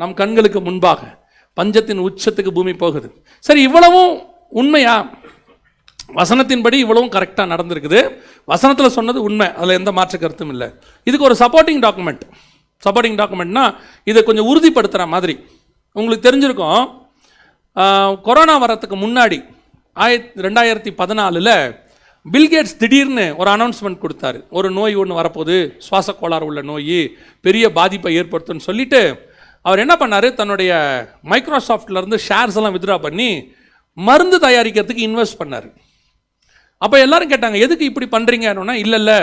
நம் கண்களுக்கு முன்பாக பஞ்சத்தின் உச்சத்துக்கு பூமி போகுது. சரி இவ்வளவும் உண்மையா? வசனத்தின்படி இவ்வளவும் கரெக்டாக நடந்திருக்குது. வசனத்தில் சொன்னது உண்மை. அதில் எந்த மாற்று கருத்தும் இல்லை. இதுக்கு ஒரு சப்போர்ட்டிங் டாக்குமெண்ட் சப்போர்ட்டிங் டாக்குமெண்ட்னா இதை கொஞ்சம் உறுதிப்படுத்துகிற மாதிரி. உங்களுக்கு தெரிஞ்சிருக்கும். கொரோனா வரத்துக்கு முன்னாடி ஆயிரத்தி ரெண்டாயிரத்தி பதினாலில் பில்கேட்ஸ் திடீர்னு ஒரு அனௌன்ஸ்மெண்ட் கொடுத்தாரு. ஒரு நோய் ஒன்று வரப்போகுது. சுவாச கோளாறு உள்ள நோய் பெரிய பாதிப்பை ஏற்படுத்தும்னு சொல்லிட்டு அவர் என்ன பண்ணார்? தன்னுடைய மைக்ரோசாஃப்ட்லேருந்து ஷேர்ஸ் எல்லாம் வித்ட்ரா பண்ணி மருந்து தயாரிக்கிறதுக்கு இன்வெஸ்ட் பண்ணார். அப்போ எல்லாரும் கேட்டாங்க எதுக்கு இப்படி பண்ணுறீங்கன்னா இல்லை இல்லை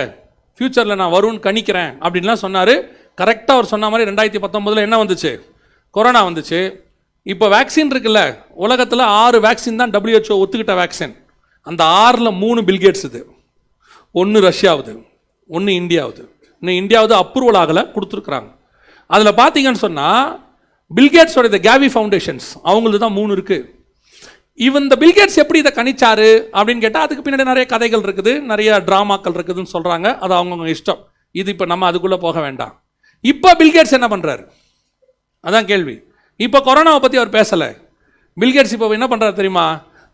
ஃப்யூச்சரில் நான் வரும்னு கணிக்கிறேன். அப்படின்லாம் சொன்னார். கரெக்டாக அவர் சொன்ன மாதிரி ரெண்டாயிரத்தி பத்தொம்போதில் என்ன வந்துச்சு? கொரோனா வந்துச்சு. இப்போ வேக்சின் இருக்குல்ல உலகத்தில் ஆறு வேக்சின் தான் டபிள்யூஹெச்ஓ ஒத்துக்கிட்ட வேக்சின் அந்த ஆறில் மூணு பில்கேட்ஸ் இது. ஒன்று ரஷ்யாவுது ஒன்று இந்தியாவுது. இன்னும் இந்தியாவது அப்ரூவல் ஆகலை கொடுத்துருக்குறாங்க. அதில் பார்த்தீங்கன்னு சொன்னால் பில்கேட்ஸோட இந்த கேவி ஃபவுண்டேஷன்ஸ் அவங்களது தான் மூணு இருக்குது இவன் இந்த பில்கேட்ஸ் எப்படி இதை கணிச்சாரு அப்படின்னு கேட்டால் அதுக்கு பின்னாடி நிறைய கதைகள் இருக்குது நிறைய ட்ராமாக்கள் இருக்குதுன்னு சொல்கிறாங்க அது அவங்கவுங்க இஷ்டம். இது இப்போ நம்ம அதுக்குள்ளே போக வேண்டாம். இப்போ பில்கேட்ஸ் என்ன பண்ணுறாரு அதான் கேள்வி. இப்போ கொரோனாவை பற்றி அவர் பேசலை. பில்கேட்ஸ் இப்போ என்ன பண்ணுறாரு தெரியுமா?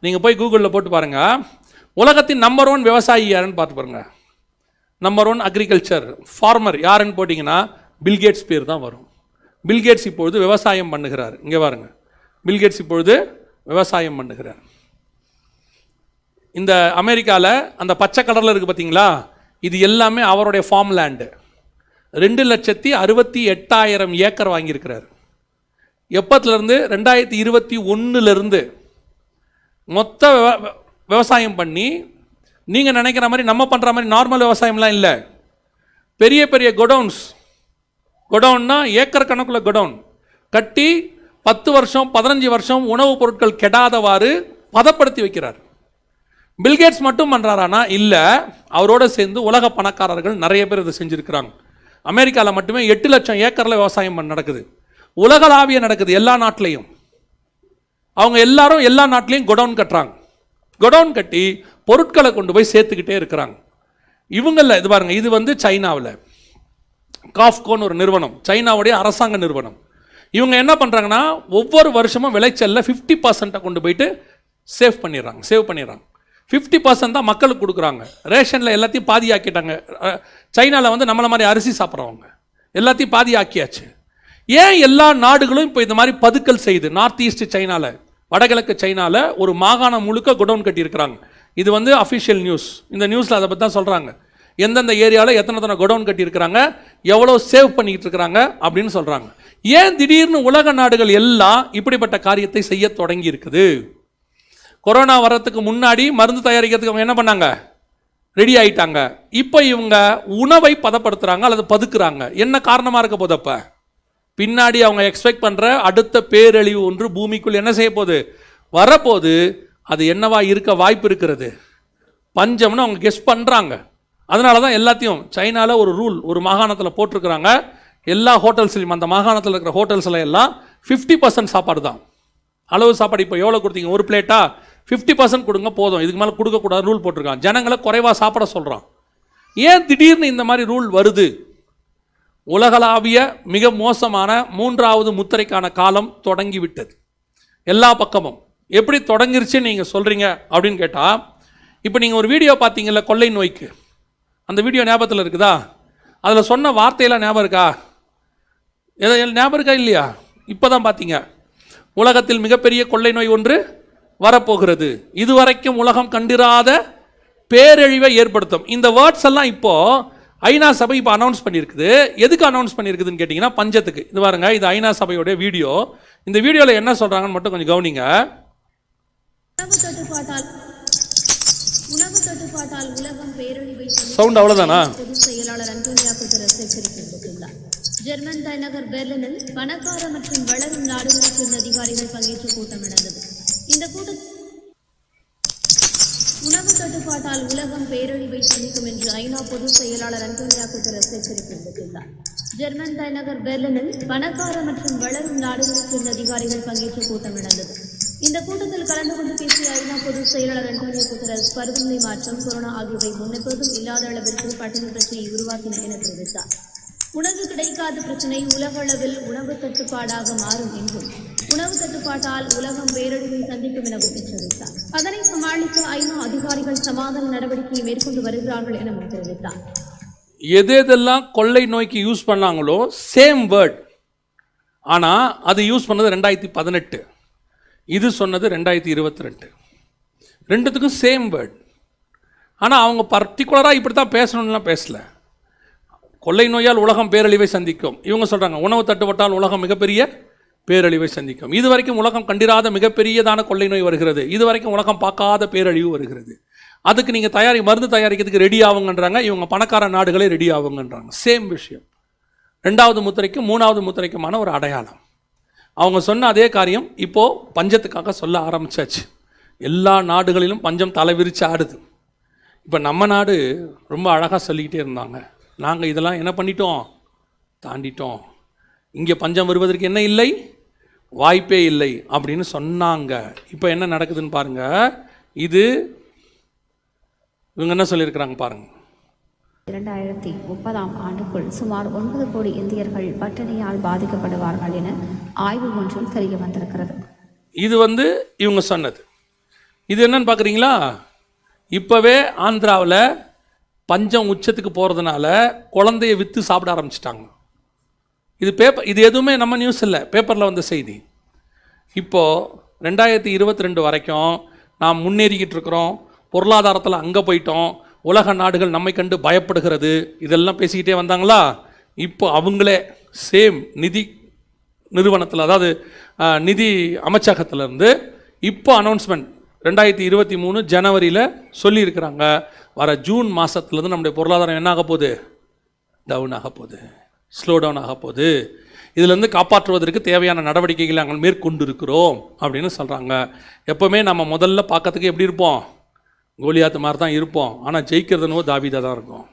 நீங்கள் போய் கூகுளில் போட்டு பாருங்கள் உலகத்தின் நம்பர் ஒன் விவசாயி யாருன்னு பார்த்து பாருங்கள் நம்பர் ஒன் அக்ரிகல்ச்சர் ஃபார்மர் யாருன்னு போட்டிங்கன்னா பில்கேட்ஸ் பேர் தான் வரும். பில்கேட்ஸ் இப்பொழுது விவசாயம் பண்ணுகிறார். இங்கே பாருங்க. பில்கேட்ஸ் இப்பொழுது விவசாயம் பண்ணுகிறார். இந்த அமெரிக்காவில் அந்த பச்சை கடலில் இருக்குது பார்த்தீங்களா இது எல்லாமே அவருடைய ஃபார்ம் லேண்டு ரெண்டு லட்சத்தி அறுபத்தி எட்டாயிரம் ஏக்கர் வாங்கியிருக்கிறார். எப்பத்துலேருந்து? ரெண்டாயிரத்தி இருபத்தி ஒன்றுலேருந்து மொத்த விவசாயம் பண்ணி நீங்கள் நினைக்கிற மாதிரி நம்ம பண்ணுற மாதிரி நார்மல் விவசாயம்லாம் இல்லை. பெரிய பெரிய கொடவுன்ஸ் கொடவுன்னா ஏக்கர் கணக்கில் கொடவுன் கட்டி பத்து வருஷம் பதினஞ்சு வருஷம் உணவுப் பொருட்கள் கெடாதவாறு பதப்படுத்தி வைக்கிறார். பில்கேட்ஸ் மட்டும் பண்ணுறாரானா இல்லை. அவரோட சேர்ந்து உலக பணக்காரர்கள் நிறைய பேர் இதை செஞ்சுருக்கிறாங்க. அமெரிக்காவில் மட்டுமே எட்டு லட்சம் ஏக்கரில் விவசாயம் பண்ண- நடக்குது. உலகளாவிய நடக்குது எல்லா நாட்டிலையும். அவங்க எல்லாரும் எல்லா நாட்டிலையும் குடவுன் கட்டுறாங்க. குடவுன் கட்டி பொருட்களை கொண்டு போய் சேர்த்துக்கிட்டே இருக்கிறாங்க. இவங்கள இது பாருங்கள் இது வந்து சைனாவில். காஃப்கோன்னு ஒரு நிறுவனம் சைனாவுடைய அரசாங்க நிறுவனம். இவங்க என்ன பண்ணுறாங்கன்னா ஒவ்வொரு வருஷமும் விளைச்சலில் ஃபிஃப்டி பர்சண்ட்டை கொண்டு போயிட்டு சேவ் பண்ணிடுறாங்க சேவ் பண்ணிடுறாங்க. ஃபிஃப்டி பர்சன்ட் தான் மக்களுக்கு கொடுக்குறாங்க. ரேஷனில் எல்லாத்தையும் பாதி ஆக்கிட்டாங்க சைனாவில் வந்து நம்மளை மாதிரி அரிசி சாப்பிட்றவங்க. எல்லாத்தையும் பாதி ஆக்கியாச்சு ஏன் எல்லா நாடுகளும் இப்போ இந்த மாதிரி பதுக்கல் செய்யுது? நார்த் ஈஸ்ட் சைனாவில் வடகிழக்கு சைனாவில் ஒரு மாகாணம் முழுக்க குடவுன் கட்டியிருக்கிறாங்க. இது வந்து அஃபிஷியல் நியூஸ் இந்த நியூஸில் அதை பற்றி தான் சொல்கிறாங்க எந்தெந்த ஏரியாவில் எத்தனை எத்தனை குடவுன் கட்டியிருக்கிறாங்க எவ்வளோ சேவ் பண்ணிக்கிட்டு இருக்கிறாங்க அப்படின்னு சொல்கிறாங்க ஏன் திடீர்னு உலக நாடுகள் எல்லாம் இப்படிப்பட்ட காரியத்தை செய்ய தொடங்கி இருக்குது கொரோனா வர்றதுக்கு முன்னாடி மருந்து தயாரிக்கிறதுக்கு அவங்க என்ன பண்ணாங்க? ரெடி ஆயிட்டாங்க. இப்போ இவங்க உணவை பதப்படுத்துகிறாங்க அல்லது பதுக்குறாங்க. என்ன காரணமாக இருக்க போது அப்போ? பின்னாடி அவங்க எக்ஸ்பெக்ட் பண்ணுற அடுத்த பேரழிவு ஒன்று பூமிக்குள் என்ன செய்ய போகுது? வரப்போது அது என்னவா இருக்க வாய்ப்பு இருக்கிறது? பஞ்சம்னு அவங்க கெஸ் பண்ணுறாங்க அதனால தான் எல்லாத்தையும் சைனாவில் ஒரு ரூல் ஒரு மாகாணத்தில் போட்டிருக்கிறாங்க. எல்லா ஹோட்டல்ஸ்லையும் அந்த மாகாணத்தில் இருக்கிற ஹோட்டல்ஸில் எல்லாம் ஃபிஃப்டி பர்சன்ட் சாப்பாடு தான். அளவு சாப்பாடு இப்போ எவ்வளோ கொடுத்தீங்க? ஒரு பிளேட்டா ஃபிஃப்டி பர்சன்ட் கொடுங்க போதும். இதுக்கு மேலே கொடுக்கக்கூடாது ரூல் போட்டிருக்கான் ஜனங்களை குறைவாக சாப்பிட சொல்கிறான் ஏன் திடீர்னு இந்த மாதிரி ரூல் வருது? உலகளாவிய மிக மோசமான மூன்றாவது முத்திரைக்கான காலம் தொடங்கி விட்டது எல்லா பக்கமும். எப்படி தொடங்கிருச்சு நீங்கள் சொல்கிறீங்க அப்படின்னு கேட்டால் இப்போ நீங்கள் ஒரு வீடியோ பார்த்தீங்கல்ல கொள்ளை நோய்க்கு. அந்த வீடியோ ஞாபகத்தில் இருக்குதா? அதில் சொன்ன வார்த்தையெல்லாம் ஞாபகம் இருக்கா? எதை ஞாபகம் இருக்கா இல்லையா? இப்போ தான் பார்த்தீங்க உலகத்தில் மிகப்பெரிய கொள்ளை நோய் ஒன்று வரப்போகிறது. இதுவரைக்கும் உலகம் கண்டிராத பேரழிவை ஏற்படுத்தும். இந்த வேர்ட்ஸ் எல்லாம் இப்போது ஐநா சபை இப்போ அனௌன்ஸ் பண்ணியிருக்குது. எதுக்கு அனௌன்ஸ் பண்ணியிருக்குதுன்னு கேட்டிங்கன்னா பஞ்சத்துக்கு. இது பாருங்க இது ஐநா சபையோட வீடியோ இந்த வீடியோவில் என்ன சொல்கிறாங்கன்னு மட்டும் கொஞ்சம் கவனிங்க. சவுண்ட் அவ்வளோதானா பொதுச் செயலாளர் அன்டோனியா குட்டரஸ் எச்சரிக்கை விடுத்துள்ளார் ஜெர்மன் தலைநகர் பெர்லினில் பணக்கார மற்றும் வளரும் நாடுகளைச் சேர்ந்த அதிகாரிகள் பங்கேற்ற கூட்டம் நடந்தது. இந்த கூட்டத்தில் உணவு தட்டுப்பாட்டால் உலகம் பேரழிவை சந்திக்கும் என்று ஐநா பொதுச் செயலாளர் அன்டோனியா குட்டரஸ் எச்சரிக்கை விடுத்துள்ளார் ஜெர்மன் தலைநகர் பெர்லினில் பணக்கார மற்றும் வளரும் நாடுகளைச் சேர்ந்த அதிகாரிகள் பங்கேற்ற கூட்டம் நடந்தது. இந்த கூட்டத்தில் கலந்து கொண்டு பேசிய பொதுச் செயலாளர் அன்டோனியோ குட்டரஸ் பருவநிலை மாற்றம் கொரோனா ஆகியவை முன்னெப்போதும் இல்லாத அளவிற்கு பட்டினி பிரச்சனையை உருவாக்கின என தெரிவித்தார். உணவு கிடைக்காத பிரச்சனை உலகளவில் உணவு தட்டுப்பாடாக மாறும் என்றும் உணவு தட்டுப்பாட்டால் உலகம் பேரழிவை சந்திக்கும் எனவும் எச்சரித்தார். அதனை சமாளிக்க ஐநா அதிகாரிகள் சமாதான நடவடிக்கையை மேற்கொண்டு வருகிறார்கள் எனவும் தெரிவித்தார். எது எதெல்லாம் கொள்ளை நோய்க்கு யூஸ் பண்ணாங்களோ சேம் வேர்ட் ஆனால் அது யூஸ் பண்ணது ரெண்டாயிரத்தி பதினெட்டு. இது சொன்னது ரெண்டாயிரத்தி இருபத்தி ரெண்டு. ரெண்டுத்துக்கும் சேம் வேர்ட் ஆனால் அவங்க பர்டிகுலராக இப்படி தான் பேசணும்லாம் பேசல. கொள்ளை நோயால் உலகம் பேரழிவை சந்திக்கும். இவங்க சொல்கிறாங்க உணவு தட்டுப்பட்டால் உலகம் மிகப்பெரிய பேரழிவை சந்திக்கும். இது வரைக்கும் உலகம் கண்டிராத மிகப்பெரியதான கொள்ளை நோய் வருகிறது. இது வரைக்கும் உலகம் பார்க்காத பேரழிவு வருகிறது. அதுக்கு நீங்கள் தயாரி மருந்து தயாரிக்கிறதுக்கு ரெடி ஆகுங்கன்றாங்க. இவங்க பணக்கார நாடுகளே ரெடி ஆகுங்கன்றாங்க. சேம் விஷயம். ரெண்டாவது முத்திரைக்கும் மூணாவது முத்திரைக்குமான ஒரு அடையாளம். அவங்க சொன்ன அதே காரியம் இப்போது பஞ்சத்துக்காக சொல்ல ஆரம்பிச்சாச்சு. எல்லா நாடுகளிலும் பஞ்சம் தலை விரிச்சு ஆடுது. இப்போ நம்ம நாடு ரொம்ப அழகாக சொல்லிக்கிட்டே இருந்தாங்க. நாங்கள் இதெல்லாம் என்ன பண்ணிட்டோம்? தாண்டிட்டோம். இங்கே பஞ்சம் வருவதற்கு என்ன இல்லை? வாய்ப்பே இல்லை அப்படின்னு சொன்னாங்க. இப்போ என்ன நடக்குதுன்னு பாருங்கள் இது இவங்க என்ன சொல்லியிருக்கிறாங்க பாருங்கள் இரண்டாயிரத்தி முப்பதாம் ஆண்டுக்குள் சுமார் ஒன்பது கோடி இந்தியர்கள் பட்டினியால் பாதிக்கப்படுவார்கள் என ஆய்வு ஒன்றில் தெரிய வந்திருக்கிறது. இது வந்து இவங்க சொன்னது. இது என்னன்னு பார்க்குறீங்களா இப்போவே ஆந்திராவில் பஞ்சம் உச்சத்துக்கு போகிறதுனால குழந்தைய விற்று சாப்பிட ஆரம்பிச்சிட்டாங்க. இது பேப்பர் இது எதுவுமே நம்ம நியூஸ் இல்லை பேப்பரில் வந்த செய்தி. இப்போது ரெண்டாயிரத்தி இருபத்தி ரெண்டு வரைக்கும் நாம் முன்னேறிக்கிட்டு இருக்கிறோம். பொருளாதாரத்தில் அங்கே போயிட்டோம். உலக நாடுகள் நம்மை கண்டு பயப்படுகிறது. இதெல்லாம் பேசிக்கிட்டே வந்தாங்களா? இப்போ அவங்களே சேம் நிதி நிறுவனத்தில் அதாவது நிதி அமைச்சகத்திலேருந்து இப்போ அனௌன்ஸ்மெண்ட் ரெண்டாயிரத்தி இருபத்தி மூணு ஜனவரியில் சொல்லியிருக்கிறாங்க. வர ஜூன் மாதத்துலேருந்து நம்முடைய பொருளாதாரம் என்ன ஆக போகுது? டவுன் ஆக போகுது. ஸ்லோ டவுன் ஆக போகுது. இதிலேருந்து காப்பாற்றுவதற்கு தேவையான நடவடிக்கைகளை நாங்கள் மேற்கொண்டு இருக்கிறோம் அப்படின்னு சொல்கிறாங்க எப்போவுமே நம்ம முதல்ல பார்க்கறதுக்கு எப்படி இருப்போம்? கோலியாத்து மாதிரி தான் இருப்போம். ஆனால் ஜெயிக்கிறதுனோ தாவிதாக தான் இருக்கும்.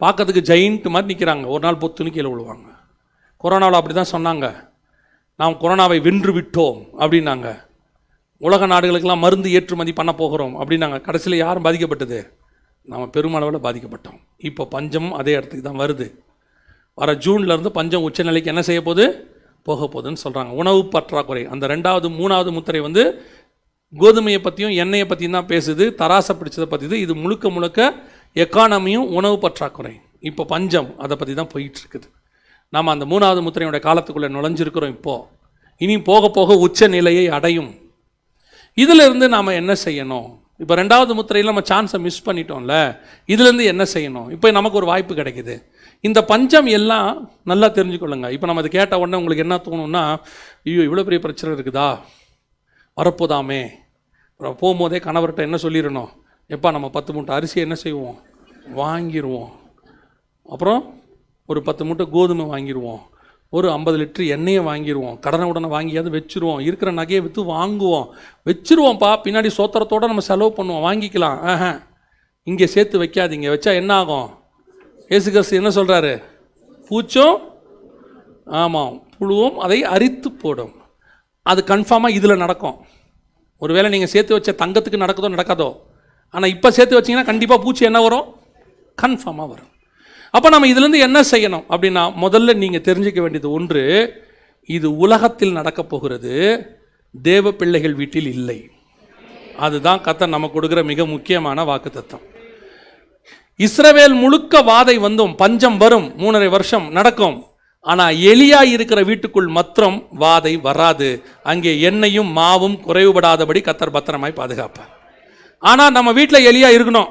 பார்க்கறதுக்கு ஜெயின்ட்டு மாதிரி நிற்கிறாங்க ஒரு நாள் பொத்துன்னு கீழே விழுவாங்க. கொரோனாவில் அப்படி தான் சொன்னாங்க. நாம் கொரோனாவை வென்று விட்டோம் அப்படின்னாங்க. உலக நாடுகளுக்கெல்லாம் மருந்து ஏற்றுமதி பண்ண போகிறோம் அப்படின்னாங்க. கடைசியில் யாரும் பாதிக்கப்பட்டது? நாம் பெருமளவில் பாதிக்கப்பட்டோம். இப்போ பஞ்சமும் அதே இடத்துக்கு தான் வருது. வர ஜூன்லேருந்து பஞ்சம் உச்சநிலைக்கு என்ன செய்ய போகுது? போக போகுதுன்னு சொல்கிறாங்க உணவு பற்றாக்குறை. அந்த ரெண்டாவது மூணாவது முத்திரை வந்து கோதுமையை பற்றியும் எண்ணெயை பற்றியும் தான் பேசுது. தராசை பிடிச்சதை பற்றி இது முழுக்க முழுக்க எக்கானமியும் உணவு பற்றாக்குறை. இப்போ பஞ்சம் அதை பற்றி தான் போயிட்டுருக்குது நாம் அந்த மூணாவது முத்திரையோட காலத்துக்குள்ளே நுழைஞ்சிருக்கிறோம் இப்போது இனி போக போக உச்ச நிலையை அடையும். இதிலிருந்து நாம் என்ன செய்யணும்? இப்போ ரெண்டாவது முத்திரையில் நம்ம சான்ஸை மிஸ் பண்ணிட்டோம்ல இதுலேருந்து என்ன செய்யணும்? இப்போ நமக்கு ஒரு வாய்ப்பு கிடைக்குது. இந்த பஞ்சம் எல்லாம் நல்லா தெரிஞ்சுக்கொள்ளுங்க. இப்போ நம்ம அதை கேட்ட உடனே உங்களுக்கு என்ன தோணும்னா ஐயோ இவ்வளோ பெரிய பிரச்சனை இருக்குதா? வரப்போதாமே. அப்புறம் போகும்போதே கணவர்கிட்ட என்ன சொல்லிடணும்? எப்பா நம்ம பத்து மூட்டை அரிசி என்ன செய்வோம்? வாங்கிடுவோம் அப்புறம் ஒரு பத்து மூட்டை கோதுமை வாங்கிடுவோம் ஒரு ஐம்பது லிட்டர் எண்ணெயை வாங்கிடுவோம் கடனை உடனே வாங்கியாவது வச்சுருவோம். இருக்கிற நகையை விற்று வாங்குவோம். வச்சுருவோம்ப்பா. பின்னாடி சோத்திரத்தோடு நம்ம செலவு பண்ணுவோம். வாங்கிக்கலாம். ஆஹ. இங்கே சேர்த்து வைக்காதீங்க. வச்சா என்ன ஆகும்? ஏசு கிறிஸ்து என்ன சொல்கிறாரு பூச்சும் ஆமாம் புழுவும் அதை அரித்து போடும். அது கன்ஃபார்மாக இதில் நடக்கும். ஒருவேளை நீங்கள் சேர்த்து வச்ச தங்கத்துக்கு நடக்குதோ நடக்காதோ? ஆனால் இப்போ சேர்த்து வச்சீங்கன்னா கண்டிப்பாக பூச்சி என்ன வரும்? கன்ஃபார்மாக வரும். அப்போ நம்ம இதுலேருந்து என்ன செய்யணும்? அப்படின்னா முதல்ல நீங்கள் தெரிஞ்சுக்க வேண்டியது ஒன்று இது உலகத்தில் நடக்கப் போகிறது தேவ பிள்ளைகள் வீட்டில் இல்லை. அதுதான் கத்தர் நம்ம கொடுக்குற மிக முக்கியமான வாக்குத்தத்தம். இஸ்ரவேல் முழுக்க வாதை வந்தும் பஞ்சம் வரும் மூணரை வருஷம் நடக்கும். ஆனால் எலியா இருக்கிற வீட்டுக்குள் மாத்திரம் வாதை வராது. அங்கே எண்ணெயும் மாவும் குறைவுபடாதபடி கத்தர் பத்திரமாய் பாதுகாப்பார். ஆனால் நம்ம வீட்டில் எலியா இருக்கணும்.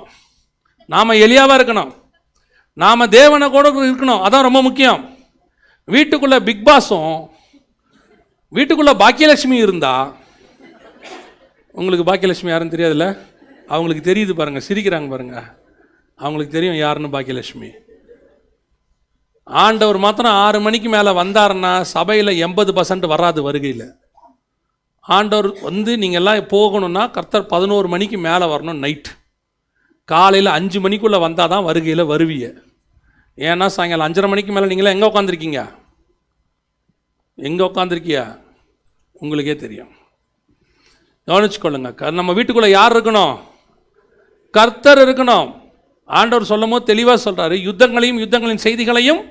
நாம் எலியாவாக இருக்கணும். நாம் தேவனை கூட இருக்கணும். அதான் ரொம்ப முக்கியம். வீட்டுக்குள்ளே பிக் பாஸும் வீட்டுக்குள்ளே பாக்கியலட்சுமி இருந்தா உங்களுக்கு பாக்கியலட்சுமி யாருன்னு தெரியாதுல்ல? அவங்களுக்கு தெரியுது பாருங்கள் சிரிக்கிறாங்க பாருங்க. அவங்களுக்கு தெரியும் யாருன்னு பாக்கியலட்சுமி. ஆண்டவர் மாத்திரம் ஆறு மணிக்கு மேலே வந்தாருன்னா சபையில் எண்பது பர்சன்ட் வராது வருகையில். ஆண்டவர் வந்து நீங்கள் எல்லாம் போகணும்னா கர்த்தர் பதினோரு மணிக்கு மேலே வரணும் நைட் காலையில் அஞ்சு மணிக்குள்ளே வந்தால் தான் வருகையில் வருவீங்க. ஏன்னா சாயங்காலம் அஞ்சரை மணிக்கு மேலே நீங்களே எங்கே உட்காந்துருக்கீங்க எங்கே உட்காந்துருக்கியா உங்களுக்கே தெரியும். கவனிச்சுக்கொள்ளுங்க. க- நம்ம வீட்டுக்குள்ளே யார் இருக்கணும்? கர்த்தர் இருக்கணும். ஆண்டவர் சொல்லும் போது தெளிவாக சொல்கிறாரு யுத்தங்களையும் யுத்தங்களின் செய்திகளையும்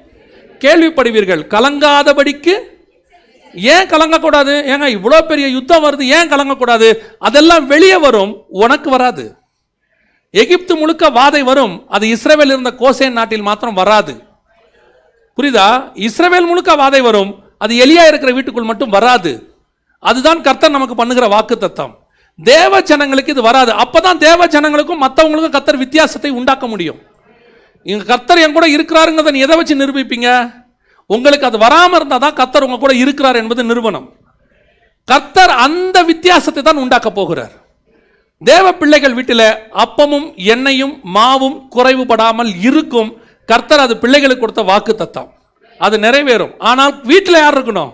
கேள்விப்படுவீர்கள். கலங்காதபடிக்கு ஏன் கலங்கக்கூடாது? ஏங்க இவ்வளோ பெரிய யுத்தம் வருது ஏன் கலங்கக்கூடாது? அதெல்லாம் வெளியே வரும் உனக்கு வராது. எகிப்து முழுக்க வாதை வரும். அது இஸ்ரவேல் இருந்த கோசேன் நாட்டில் மாத்திரம் வராது. புரியுதா? இஸ்ரவேல் முழுக்க வாதை வரும். அது எலியா இருக்கிற வீட்டுக்குள் மட்டும் வராது. அதுதான் கர்த்தர் நமக்கு பண்ணுகிற வாக்கு தத்தம் தேவ ஜனங்களுக்கு இது வராது. அப்பதான் தேவ ஜனங்களுக்கும் மற்றவங்களுக்கும் கர்த்தர் வித்தியாசத்தை உண்டாக்க முடியும். இங்க கர்த்தர் என் கூட இருக்கிறாருங்கிறத நீ எதை வச்சு நிரூபிப்பீங்க? உங்களுக்கு அது வராமல் இருந்தால் தான் கர்த்தர் உங்க கூட இருக்கிறார் என்பது நிறுவனம். கர்த்தர் அந்த வித்தியாசத்தை தான் உண்டாக்க போகிறார். தேவ பிள்ளைகள் வீட்டில் அப்பமும் எண்ணெயும் மாவும் குறைவுபடாமல் இருக்கும். கர்த்தர் அது பிள்ளைகளுக்கு கொடுத்த வாக்கு தத்தம் அது நிறைவேறும். ஆனால் வீட்டில் யார் இருக்கணும்?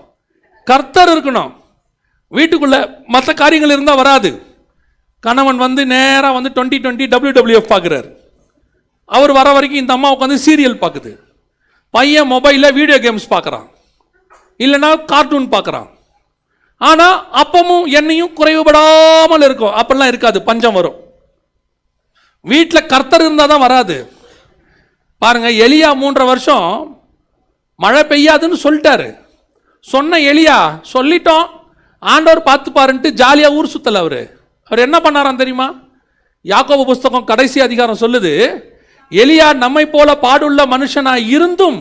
கர்த்தர் இருக்கணும். வீட்டுக்குள்ள மற்ற காரியங்கள் இருந்தால் வராது. கணவன் வந்து நேராக வந்து டுவெண்ட்டி டுவெண்ட்டி டபிள்யூ டபிள்யூஎஃப் பார்க்குறாரு. அவர் வர வரைக்கும் இந்த அம்மா உட்காந்து சீரியல் பார்க்குது. பையன் மொபைலில் வீடியோ கேம்ஸ் பார்க்குறான். இல்லைன்னா கார்ட்டூன் பார்க்குறான். ஆனால் அப்பமும் எண்ணெயும் குறைவுபடாமல் இருக்கும். அப்பெல்லாம் இருக்காது. பஞ்சம் வரும். வீட்டில் கர்த்தர் இருந்தால் தான் வராது. பாருங்கள் எலியா மூன்றரை வருஷம் மழை பெய்யாதுன்னு சொல்லிட்டாரு. சொன்ன எலியா சொல்லிட்டோம். ஆண்டவர் பார்த்து பாருன்ட்டு ஜாலியாக ஊர் சுற்றலை அவர். அவர் என்ன பண்ணாராம் தெரியுமா? யாக்கோபு புஸ்தகம் கடைசி அதிகாரம் சொல்லுது எலியா நம்மை போல பாடுள்ள மனுஷனாய் இருந்தும்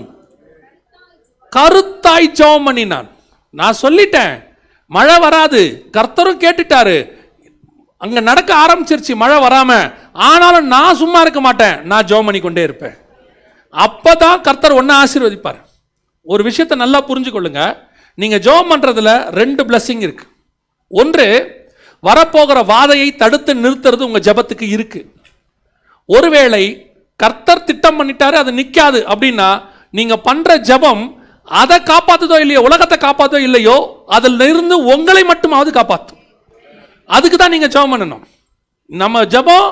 கருத்தாய் ஜெபம் பண்ணினான். நான் சொல்லிட்டேன். மழை வராது. கர்த்தரும் கேட்டுட்டாரு. அங்க நடக்க ஆரம்பிச்சிருச்சு மழை வராம. ஆனாலும் நான் சும்மா இருக்க மாட்டேன். நான் ஜெபம் பண்ணி கொண்டே இருப்பேன். அப்பதான் கர்த்தர் ஒன்றை ஆசீர்வதிப்பார். ஒரு விஷயத்தை நல்லா புரிஞ்சு கொள்ளுங்க நீங்க ஜெபம் பண்றதுல ரெண்டு பிளஸ்ஸிங் இருக்கு. ஒன்று வரப்போகிற வாதையை தடுத்து நிறுத்துறது உங்க ஜெபத்துக்கு இருக்கு. ஒருவேளை கர்த்தர் திட்டம் பண்ணிட்டாரு அது நிற்காது அப்படின்னா நீங்க பண்ற ஜெபம் அதை காப்பாத்துதோ இல்லையோ உலகத்தை காப்பாத்தோ இல்லையோ அதில் இருந்து உங்களை மட்டுமாவது காப்பாற்றும் அதுக்கு தான் நீங்க ஜெபம் பண்ணணும். நம்ம ஜெபம்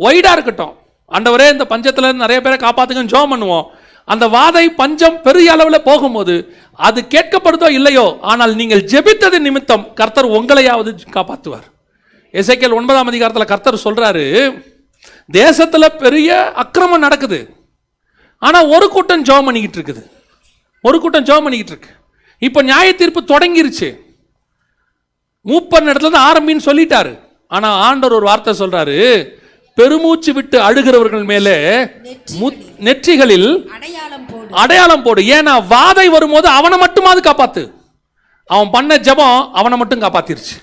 ஒய்டா இருக்கட்டும். ஆண்டவரே இந்த பஞ்சத்துல நிறைய பேரை காப்பாத்துங்கன்னு ஜெபம் பண்ணுவோம். அந்த வாதை பஞ்சம் பெரிய அளவில் போகும்போது அது கேட்கப்படுதோ இல்லையோ ஆனால் நீங்கள் ஜெபித்தது நிமித்தம் கர்த்தர் உங்களையாவது காப்பாற்றுவார் இசைக்கல் ஒன்பதாம் அதிகாரத்தில் கர்த்தர் சொல்றாரு தேசத்தில் பெரிய அக்கிரமம் நடக்குது. ஆனால் ஒரு கூட்டம் ஜெபம் பண்ணிக்கிட்டு இருக்குது. ஒரு கூட்டம் ஜெபம் பண்ணிக்கிட்டு இருக்கு. இப்போ நியாய தீர்ப்பு தொடங்கிருச்சு. மூப்பன் இடத்துல தான் ஆரம்பின்னு சொல்லிட்டாரு. ஆனா ஆண்டவர் ஒரு வார்த்தை சொல்றாரு. பெருமூச்சு விட்டு அழுகிறவர்கள் மேலே நெற்றிகளில் அடையாளம் போடு. ஏன்னா வாதை வரும்போது அவனை மட்டுமாவது காப்பாத்து. அவன் பண்ண ஜெபம் அவனை மட்டும் காப்பாத்திருச்சு.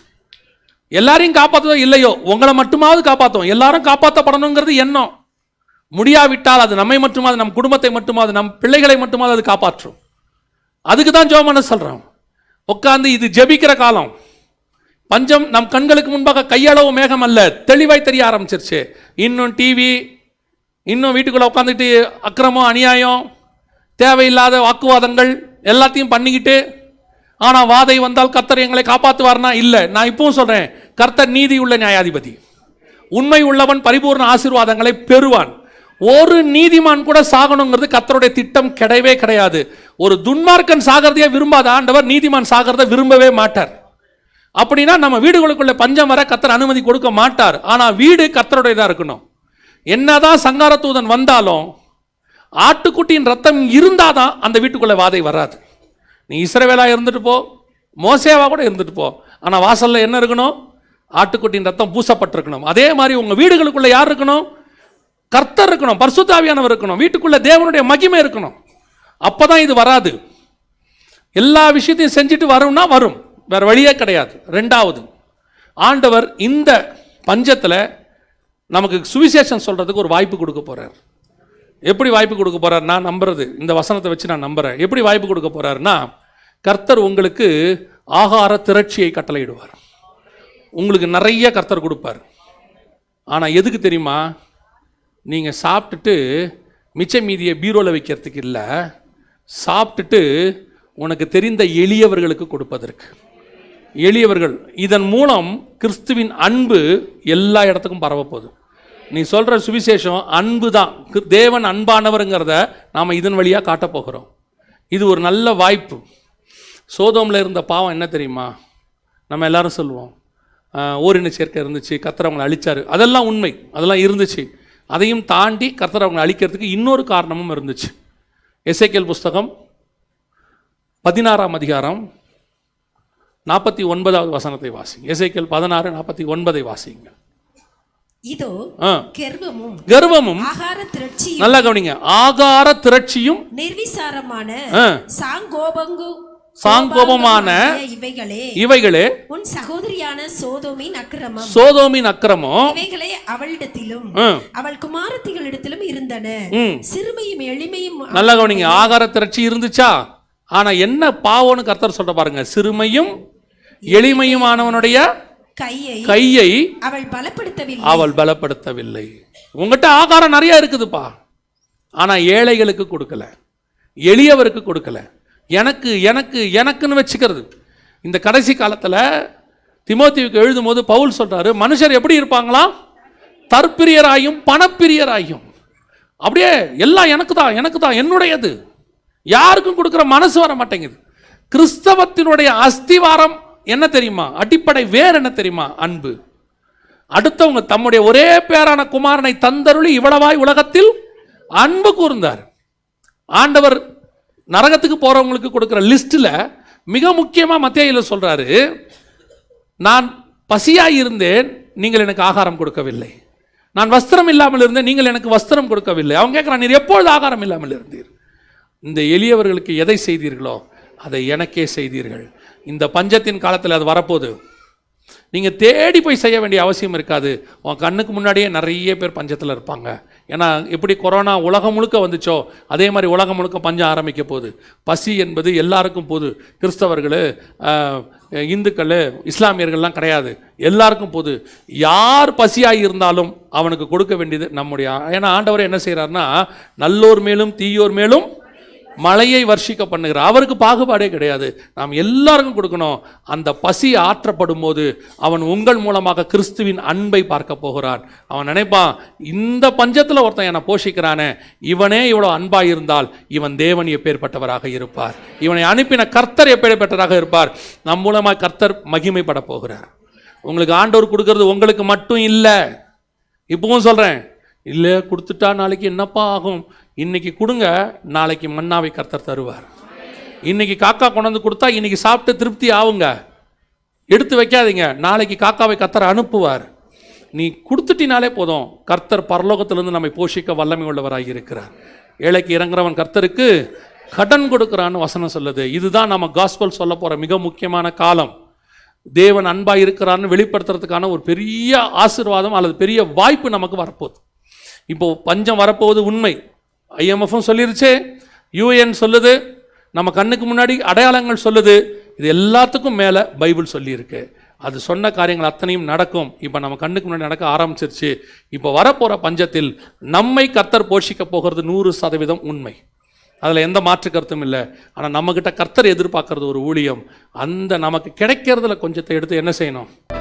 எல்லாரையும் காப்பாத்ததோ இல்லையோ உங்களை மட்டுமாவது காப்பாத்தும் எல்லாரும் காப்பாற்றப்படணுங்கிறது எண்ணம். முடியாவிட்டால் அது நம்மை மட்டுமாவது நம் குடும்பத்தை மட்டுமாவது நம் பிள்ளைகளை மட்டுமாவது அது காப்பாற்றும். அதுக்கு தான் ஜெபம் பண்ண உட்காந்து இது ஜெபிக்கிற காலம். பஞ்சம் நம் கண்களுக்கு முன்பாக கையளவு மேகம் அல்ல தெளிவாய் தெரிய ஆரம்பிச்சிருச்சு. இன்னும் டிவி இன்னும் வீட்டுக்குள்ளே உட்காந்துட்டு அக்கிரமம் அநியாயம் தேவையில்லாத வாக்குவாதங்கள் எல்லாத்தையும் பண்ணிக்கிட்டு ஆனால் வாதை வந்தால் கர்த்தர் எங்களை காப்பாற்றுவார்னா இல்லை. நான் இப்பவும் சொல்கிறேன் கர்த்தர் நீதி உள்ள நியாயாதிபதி. உண்மை உள்ளவன் பரிபூர்ண ஆசீர்வாதங்களை பெறுவான். ஒரு நீதிமான் கூட சாகணுங்கிறது கத்தருடைய திட்டம் கிடையவே கிடையாது. ஒரு துன்மார்க்கன் சாகிறதையே விரும்பாத ஆண்டவர் நீதிமான் சாகிறத விரும்பவே மாட்டார். அப்படின்னா நம்ம வீடுகளுக்குள்ள பஞ்சம் வர கத்தர் அனுமதி கொடுக்க மாட்டார். ஆனால் வீடு கத்தருடையதாக இருக்கணும். என்னதான் சங்கார தூதன் வந்தாலும் ஆட்டுக்குட்டியின் ரத்தம் இருந்தாதான் அந்த வீட்டுக்குள்ள வாதை வராது. நீ இஸ்ரவேலா இருந்துட்டு போ மோசேவா கூட இருந்துட்டு போ. ஆனால் வாசலில் என்ன இருக்கணும்? ஆட்டுக்குட்டியின் ரத்தம் பூசப்பட்டிருக்கணும். அதே மாதிரி உங்கள் வீடுகளுக்குள்ள யார் இருக்கணும்? கர்த்தர் இருக்கணும் பர்சுத்தாவியானவர் இருக்கணும் வீட்டுக்குள்ளே தேவனுடைய மகிமை இருக்கணும். அப்போ தான் இது வராது. எல்லா விஷயத்தையும் செஞ்சுட்டு வரும்னா வரும். வேறு வழியே கிடையாது. ரெண்டாவது ஆண்டவர் இந்த பஞ்சத்தில் நமக்கு சுவிசேஷம் சொல்கிறதுக்கு ஒரு வாய்ப்பு கொடுக்க போகிறார் எப்படி வாய்ப்பு கொடுக்க போகிறார் நான் நம்புறது. இந்த வசனத்தை வச்சு நான் நம்புறேன். எப்படி வாய்ப்பு கொடுக்க போறாருன்னா கர்த்தர் உங்களுக்கு ஆகார திரட்சியை கட்டளையிடுவார். உங்களுக்கு நிறைய கர்த்தர் கொடுப்பார். ஆனால் எதுக்கு தெரியுமா? நீங்கள் சாப்பிட்டுட்டு மிச்ச மீதியை பீரோவில் வைக்கிறதுக்கு இல்லை சாப்பிட்டுட்டு உனக்கு தெரிந்த எளியவர்களுக்கு கொடுப்பதற்கு. எளியவர்கள் இதன் மூலம் கிறிஸ்துவின் அன்பு எல்லா இடத்துக்கும் பரவப்போகுது நீ சொல்கிற சுவிசேஷம் அன்பு தான். தேவன் அன்பானவருங்கிறத நாம் இதன் வழியாக காட்டப் போகிறோம். இது ஒரு நல்ல வாய்ப்பு. சோதோமில் இருந்த பாவம் என்ன தெரியுமா? நம்ம எல்லாரும் சொல்லுவோம். ஓரின சேர்க்கை இருந்துச்சு கத்திரவங்களை அழிச்சார். அதெல்லாம் உண்மை. அதெல்லாம் இருந்துச்சு. அதையும் தாண்டி கர்த்தர் அவங்களை அழிக்கிறதுக்கு இன்னொரு காரணமும் இருந்துச்சு. எசேக்கியேல் புஸ்தகம் பதினாறாம் அதிகாரம் நாற்பத்தி ஒன்பதாவது வசனத்தை வாசிங்க. எசைக்கேல் பதினாறு நாற்பத்தி ஒன்பதை வாசிங்க. இதோ கர்வமும் கர்வமும் ஆகார திரட்சியும் நல்லா கவனிங்க. ஆகார திரட்சியும் நிர்விசாரமான சாங்கோபங்கு சாங்கோபமான இவைகளே இவைகளே உன் சகோதரியான சோதோமின் அக்கிரமம். சோதோமின் அக்கிரமம். இவைகளே அவளிடத்திலும் அவள் குமாரத்திகளிடத்திலும் இருந்தன. சிறுமையும் எளிமையும் நல்லா கவனிங்க ஆகார திரட்சி இருந்துச்சா? ஆனா என்ன பாவம்னு கர்த்தர் சொல்ற பாருங்க சிறுமையும் எளிமையுமானவனுடைய கையை கையை அவள் பலப்படுத்தவில்லை. அவள் பலப்படுத்தவில்லை. உங்ககிட்ட ஆகாரம் நிறைய இருக்குதுப்பா. ஆனா ஏழைகளுக்கு கொடுக்கல எளியவருக்கு கொடுக்கல. எனக்கு எனக்கு எனக்குன்னு வச்சுக்கிறது. இந்த கடைசி காலத்தில் திமோத்திவுக்கு எழுதும் போது பவுல் சொல்கிறாரு மனுஷர் எப்படி இருப்பாங்களாம் தற்பிரியராயும் பணப்பிரியராயும். அப்படியே எல்லாம் எனக்கு தான் எனக்கு தான் என்னுடையது. யாருக்கும் கொடுக்குற மனசு வர மாட்டேங்குது. கிறிஸ்தவத்தினுடைய அஸ்திவாரம் என்ன தெரியுமா? அடிப்படை வேறு என்ன தெரியுமா? அன்பு. அடுத்தவங்க தம்முடைய ஒரே பேரான குமாரனை தந்தருளி இவ்வளவாய் உலகத்தில் அன்பு கூர்ந்தார். ஆண்டவர் நரகத்துக்கு போகிறவங்களுக்கு கொடுக்குற லிஸ்ட்டில் மிக முக்கியமாக மத்தியில் சொல்கிறாரு நான் பசியாக இருந்தேன் நீங்கள் எனக்கு ஆகாரம் கொடுக்கவில்லை. நான் வஸ்திரம் இல்லாமல் இருந்தேன் நீங்கள் எனக்கு வஸ்திரம் கொடுக்கவில்லை. அவங்க கேட்குறான் நீர் எப்பொழுது ஆகாரம் இல்லாமல் இருந்தீர்? இந்த எளியவர்களுக்கு எதை செய்தீர்களோ அதை எனக்கே செய்தீர்கள். இந்த பஞ்சத்தின் காலத்தில் அது வரப்போகுது. நீங்கள் தேடி போய் செய்ய வேண்டிய அவசியம் இருக்காது. உன் கண்ணுக்கு முன்னாடியே நிறைய பேர் பஞ்சத்தில் இருப்பாங்க. ஏன்னா எப்படி கொரோனா உலகம் முழுக்க வந்துச்சோ அதே மாதிரி உலகம் முழுக்க பஞ்சம் ஆரம்பிக்க போகுது. பசி என்பது எல்லாருக்கும் போது கிறிஸ்தவர்கள் இந்துக்கள் இஸ்லாமியர்கள்லாம் கிடையாது. எல்லாருக்கும் போது யார் பசியாக இருந்தாலும் அவனுக்கு கொடுக்க வேண்டியது நம்முடைய ஏன்னா ஆண்டவர் என்ன செய்கிறாருன்னா நல்லோர் மேலும் தீயோர் மேலும் மழையை வர்ஷிக்க பண்ணுகிறார் அவருக்கு பாகுபாடே கிடையாது. நாம் எல்லாருக்கும் கொடுக்கணும். அந்த பசி ஆற்றப்படும் போது அவன் உங்கள் மூலமாக கிறிஸ்துவின் அன்பை பார்க்க போகிறான். அவன் நினைப்பான் இந்த பஞ்சத்தில் ஒருத்தன் என்னை போஷிக்கிறானே இவனே இவ்வளோ அன்பாக இருந்தால் இவன் தேவன் எப்பேற்பட்டவராக இருப்பார். இவனை அனுப்பின கர்த்தர் எப்பேற்பட்டதாக இருப்பார். நம் மூலமாக கர்த்தர் மகிமைப்பட போகிறார். உங்களுக்கு ஆண்டவர் கொடுக்கறது உங்களுக்கு மட்டும் இல்லை. இப்பவும் சொல்கிறேன் இல்லை கொடுத்துட்டா நாளைக்கு என்னப்பா ஆகும்? இன்னைக்கு கொடுங்க நாளைக்கு மன்னாவை கர்த்தர் தருவார். இன்னைக்கு காக்கா கொண்டாந்து கொடுத்தா இன்னைக்கு சாப்பிட்டு திருப்தி ஆகுங்க. எடுத்து வைக்காதீங்க நாளைக்கு காக்காவை கர்த்தர் அனுப்புவார். நீ கொடுத்துட்டினாலே போதும் கர்த்தர் பரலோகத்திலிருந்து நம்மை போஷிக்க வல்லமை உள்ளவராக இருக்கிறார். ஏழைக்கு இறங்குறவன் கர்த்தருக்கு கடன் கொடுக்குறான்னு வசனம் சொல்லுது. இதுதான் நம்ம காஸ்பல் சொல்ல போகிற மிக முக்கியமான காலம். தேவன் அன்பாக இருக்கிறான்னு வெளிப்படுத்துறதுக்கான ஒரு பெரிய ஆசீர்வாதம் அல்லது பெரிய வாய்ப்பு நமக்கு வரப்போகுது. இப்போது பஞ்சம் வரப்போவது உண்மை. ஐஎம்எஃப்பும் சொல்லிருச்சு. யூஎன் சொல்லுது. நம்ம கண்ணுக்கு முன்னாடி அடையாளங்கள் சொல்லுது. இது எல்லாத்துக்கும் மேலே பைபிள் சொல்லியிருக்கு. அது சொன்ன காரியங்கள் அத்தனையும் நடக்கும். இப்போ நம்ம கண்ணுக்கு முன்னாடி நடக்க ஆரம்பிச்சிருச்சு. இப்போ வரப்போகிற பஞ்சத்தில் நம்மை கர்த்தர் போஷிக்க போகிறது நூறு சதவீதம் உண்மை. அதில் எந்த மாற்று கருத்தும் இல்லை. ஆனால் நம்மக்கிட்ட கர்த்தர் எதிர்பார்க்கறது ஒரு ஊழியம். அந்த நமக்கு கிடைக்கிறதுல கொஞ்சத்தை எடுத்து என்ன செய்யணும்?